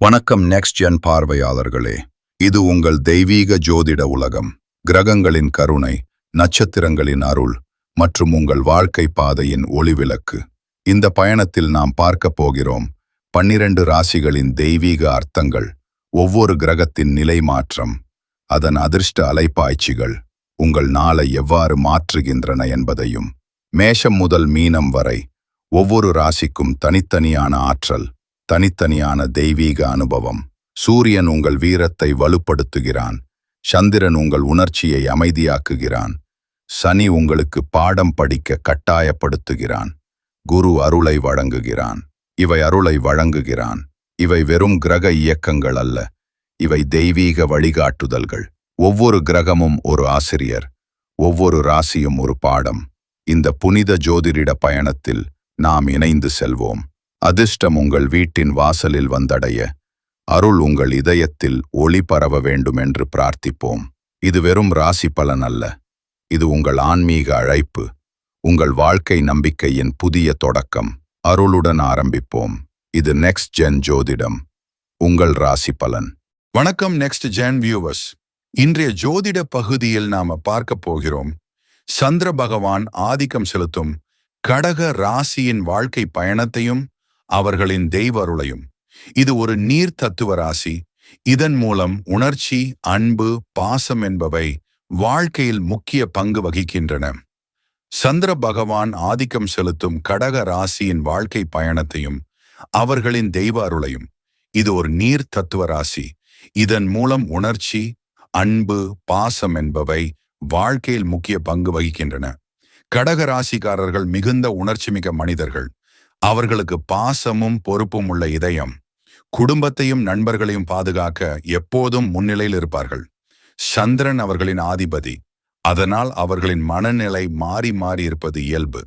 வணக்கம் next gen பார்வையாளர்களே. இது உங்கள் தெய்வீக ஜோதிட உலகம். கிரகங்களின் கருணை நட்சத்திரங்களின் அருள் மற்றும் உங்கள் வாழ்க்கை பாதையின் ஒளிவிளக்கு. இந்த பயணத்தில் நாம் பார்க்க போகிறோம் பன்னிரண்டு ராசிகளின் தெய்வீக அர்த்தங்கள் ஒவ்வொரு கிரகத்தின் நிலை மாற்றம் அதன் அதிர்ஷ்ட அலைப்பாய்ச்சிகள் உங்கள் நாளை எவ்வாறு மாற்றுகின்றன என்பதையும். மேஷம் முதல் மீனம் வரை ஒவ்வொரு ராசிக்கும் தனித்தனியான ஆற்றல் தனித்தனியான தெய்வீக அனுபவம். சூரியன் உங்கள் வீரத்தை வலுப்படுத்துகிறான். சந்திரன் உங்கள் உணர்ச்சியை அமைதியாக்குகிறான். சனி உங்களுக்கு பாடம் படிக்க கட்டாயப்படுத்துகிறான். குரு அருளை வழங்குகிறான். இவை அருளை வழங்குகிறான். இவை வெறும் கிரக இயக்கங்கள் அல்ல. இவை தெய்வீக வழிகாட்டுதல்கள். ஒவ்வொரு கிரகமும் ஒரு ஆசிரியர். ஒவ்வொரு ராசியும் ஒரு பாடம். இந்த புனித ஜோதிட பயணத்தில் நாம் இணைந்து செல்வோம். அதிர்ஷ்டம் உங்கள் வீட்டின் வாசலில் வந்தடைய. அருள் உங்கள் இதயத்தில் ஒளி பரவ வேண்டும் என்று பிரார்த்திப்போம். இது வெறும் ராசி பலன் அல்ல. இது உங்கள் ஆன்மீக அழைப்பு. உங்கள் வாழ்க்கை நம்பிக்கையின் புதிய தொடக்கம். அருளுடன் ஆரம்பிப்போம். இது நெக்ஸ்ட் ஜென் ஜோதிடம். உங்கள் ராசி பலன். வணக்கம் நெக்ஸ்ட் ஜென் வியூவர்ஸ் இன்றைய ஜோதிட பகுதியில் நாம பார்க்க போகிறோம். சந்திர பகவான் ஆதிக்கம் செலுத்தும் கடக ராசியின் வாழ்க்கை பயணத்தையும் அவர்களின் தெய்வ அருளையும் இது ஒரு நீர் தத்துவ ராசி இதன் மூலம் உணர்ச்சி அன்பு பாசம் என்பவை வாழ்க்கையில் முக்கிய பங்கு வகிக்கின்றன. சந்திர பகவான் ஆதிக்கம் செலுத்தும் கடக ராசியின் வாழ்க்கை பயணத்தையும் அவர்களின் தெய்வ அருளையும். இது ஒரு நீர் தத்துவ ராசி இதன் மூலம் உணர்ச்சி அன்பு பாசம் என்பவை வாழ்க்கையில் முக்கிய பங்கு வகிக்கின்றன. கடக ராசிக்காரர்கள் மிகுந்த உணர்ச்சிமிக்க மனிதர்கள். அவர்களுக்கு பாசமும் பொறுப்பும் உள்ள இதயம் குடும்பத்தையும் நண்பர்களையும் பாதுகாக்க எப்போதும் முன்னிலையில் இருப்பார்கள். சந்திரன் அவர்களின் ஆதிபதி. அதனால் அவர்களின் மனநிலை மாறி மாறி இருப்பது இயல்பு.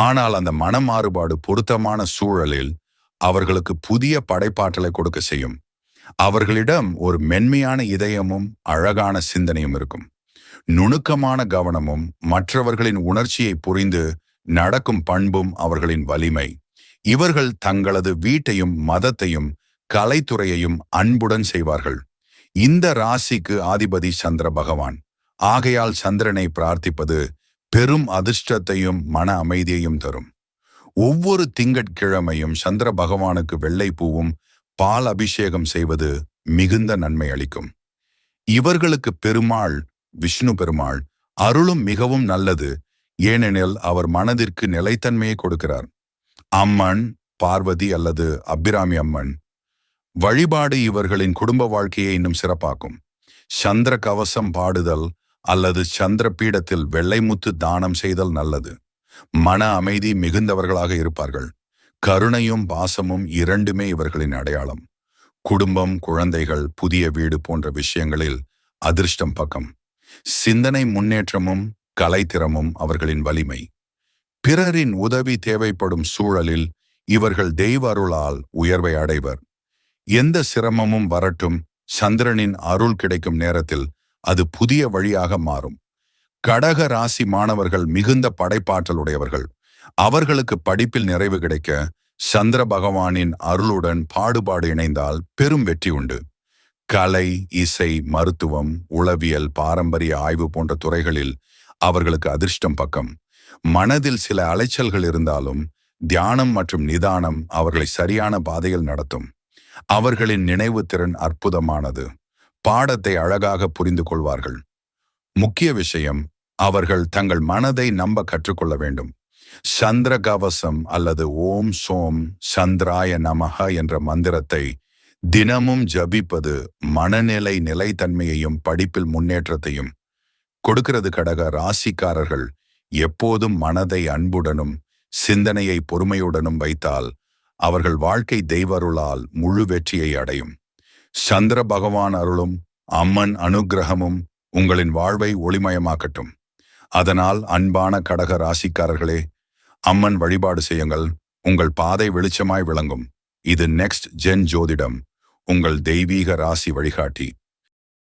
ஆனால் அந்த மன மாறுபாடு பொருத்தமான சூழலில் அவர்களுக்கு புதிய படைப்பாற்றலை கொடுக்க செய்யும். அவர்களிடம் ஒரு மென்மையான இதயமும் அழகான சிந்தனையும் இருக்கும். நுணுக்கமான கவனமும் மற்றவர்களின் உணர்ச்சியை புரிந்து நடக்கும் பண்பும் அவர்களின் வலிமை. இவர்கள் தங்களது வீட்டையும் மதத்தையும் கலைத்துறையையும் அன்புடன் செய்வார்கள். இந்த ராசிக்கு ஆதிபதி சந்திர பகவான். ஆகையால் சந்திரனை பிரார்த்திப்பது பெரும் அதிர்ஷ்டத்தையும் மன அமைதியையும் தரும். ஒவ்வொரு திங்கட்கிழமையும் சந்திர பகவானுக்கு வெள்ளை பூவும் பால் அபிஷேகம் செய்வது மிகுந்த நன்மை அளிக்கும். இவர்களுக்கு பெருமாள் விஷ்ணு பெருமாள் அருளும் மிகவும் நல்லது. ஏனெனில் அவர் மனதிற்கு நிலைத்தன்மையை கொடுக்கிறார். அம்மன் பார்வதி அல்லது அபிராமி அம்மன் வழிபாடு இவர்களின் குடும்ப வாழ்க்கையை இன்னும் சிறப்பாக்கும். சந்திர கவசம் பாடுதல் அல்லது சந்திர பீடத்தில் வெள்ளைமுத்து தானம் செய்தல் நல்லது. மன அமைதி மிகுந்தவர்களாக இருப்பார்கள். கருணையும் பாசமும் இரண்டுமே இவர்களின் அடையாளம். குடும்பம் குழந்தைகள் புதிய வீடு போன்ற விஷயங்களில் அதிர்ஷ்டம் பக்கம். சிந்தனை முன்னேற்றமும் கலைத்திறமும் அவர்களின் வலிமை. பிறரின் உதவி தேவைப்படும் சூழலில் இவர்கள் தெய்வ அருளால் உயர்வை அடைவர். எந்த சிரமமும் வரட்டும் சந்திரனின் அருள் கிடைக்கும் நேரத்தில் அது புதிய வழியாக மாறும். கடக ராசி மாணவர்கள் மிகுந்த படைப்பாற்றலுடையவர்கள் அவர்களுக்கு படிப்பில் நிறைவு கிடைக்க சந்திர பகவானின் அருளுடன் பாடுபாடு இணைந்தால் பெரும் வெற்றி உண்டு. கலை இசை மருத்துவம் உளவியல் பாரம்பரிய ஆய்வு போன்ற துறைகளில் அவர்களுக்கு அதிர்ஷ்டம் பக்கம். மனதில் சில அலைச்சல்கள் இருந்தாலும் தியானம் மற்றும் நிதானம் அவர்களை சரியான பாதையில் நடத்தும். அவர்களின் நினைவு திறன் அற்புதமானது. பாடத்தை அழகாக புரிந்து கொள்வார்கள். முக்கிய விஷயம் அவர்கள் தங்கள் மனதை நம்ப கற்றுக்கொள்ள வேண்டும். சந்திர கவசம் அல்லது ஓம் சோம் சந்திராய நமக என்ற மந்திரத்தை தினமும் ஜபிப்பது மனநிலை நிலைத்தன்மையையும் படிப்பில் முன்னேற்றத்தையும் கொடுக்கிறது கடக ராசிக்காரர்கள் எப்போதும் மனதை அன்புடனும் சிந்தனையை பொறுமையுடனும் வைத்தால் அவர்கள் வாழ்க்கை தெய்வருளால் முழு வெற்றியை அடையும். சந்திர பகவான் அருளும் அம்மன் அனுக்கிரகமும் உங்களின் வாழ்வை ஒளிமயமாக்கட்டும். அதனால் அன்பான கடக ராசிக்காரர்களே அம்மன் வழிபாடு செய்யுங்கள். உங்கள் பாதை வெளிச்சமாய் விளங்கும். இது நெக்ஸ்ட் ஜென் ஜோதிடம். உங்கள் தெய்வீக ராசி வழிகாட்டி.